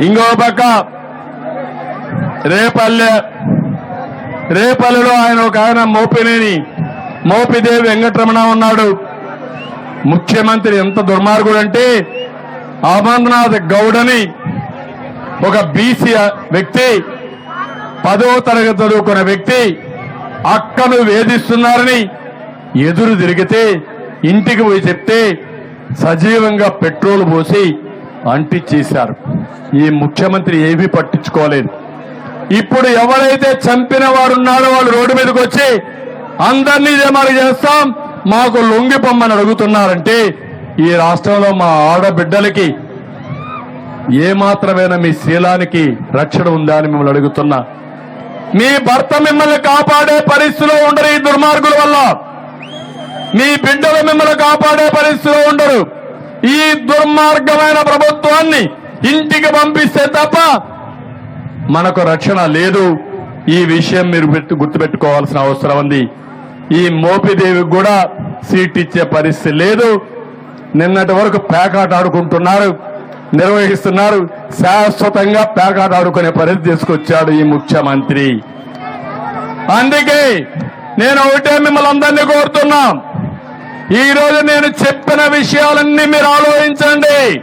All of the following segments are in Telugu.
ఇంకో పక్క రేపల్లె రేపల్లెలో ఆయన ఒక ఆయన మోపినేని మోపిదేవి వెంకటరమణ ఉన్నాడు. ముఖ్యమంత్రి ఎంత దుర్మార్గుడు అంటే అమర్నాథ్ గౌడని ఒక బీసీ వ్యక్తి పదో తరగతి చదువుకున్న వ్యక్తి అక్కను వేధిస్తున్నారని ఎదురు తిరిగితే ఇంటికి పోయి చెప్తే సజీవంగా పెట్రోల్ పోసి అంటిచ్చేశారు. ఈ ముఖ్యమంత్రి ఏమీ పట్టించుకోలేదు. ఇప్పుడు ఎవరైతే చంపిన వారు ఉన్నారో వాళ్ళు రోడ్డు మీదకి వచ్చి అందరినీ జమాలు చేస్తాం మాకు లొంగి పొమ్మని అడుగుతున్నారంటే ఈ రాష్ట్రంలో మా ఆడబిడ్డలకి ఏ మీ శీలానికి రక్షణ ఉందా అని మిమ్మల్ని అడుగుతున్నా. మీ భర్త మిమ్మల్ని కాపాడే పరిస్థితిలో ఉండరు ఈ దుర్మార్గుల వల్ల. మీ బిడ్డలు మిమ్మల్ని కాపాడే పరిస్థితిలో ఉండరు. ఈ దుర్మార్గమైన ప్రభుత్వం ఇంటికి పంపిస్తే తప్ప మనకు రక్షణ లేదు. ఈ విషయం మీరు పెట్టు- గుర్తుపెట్టుకోవాల్సిన అవసరం ఉంది. ఈ మోపిదేవికి కూడా సీట్ ఇచ్చే పరిస్థితి లేదు. నిన్నటి వరకు పేకాట ఆడుకుంటున్నారు నిర్వహిస్తున్నారు శాశ్వతంగా పేకాట ఆడుకునే పరిస్థితి తీసుకొచ్చాడు ఈ ముఖ్యమంత్రి. అందుకే నేను ఒకటే మిమ్మల్ని అందరినీ కోరుతున్నా. ఈరోజు నేను చెప్పిన విషయాలన్నీ మీరు ఆలోచించండి.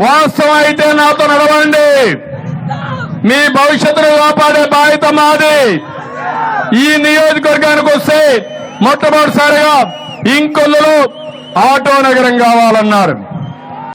వాస్తవం అయితే నాతో నడవండి. మీ భవిష్యత్తును కాపాడే బాధ్యత మాది. ఈ నియోజకవర్గానికి వస్తే మొట్టమొదటిసారిగా ఇంకొల్లులో ఆటో నగరం కావాలన్నారు.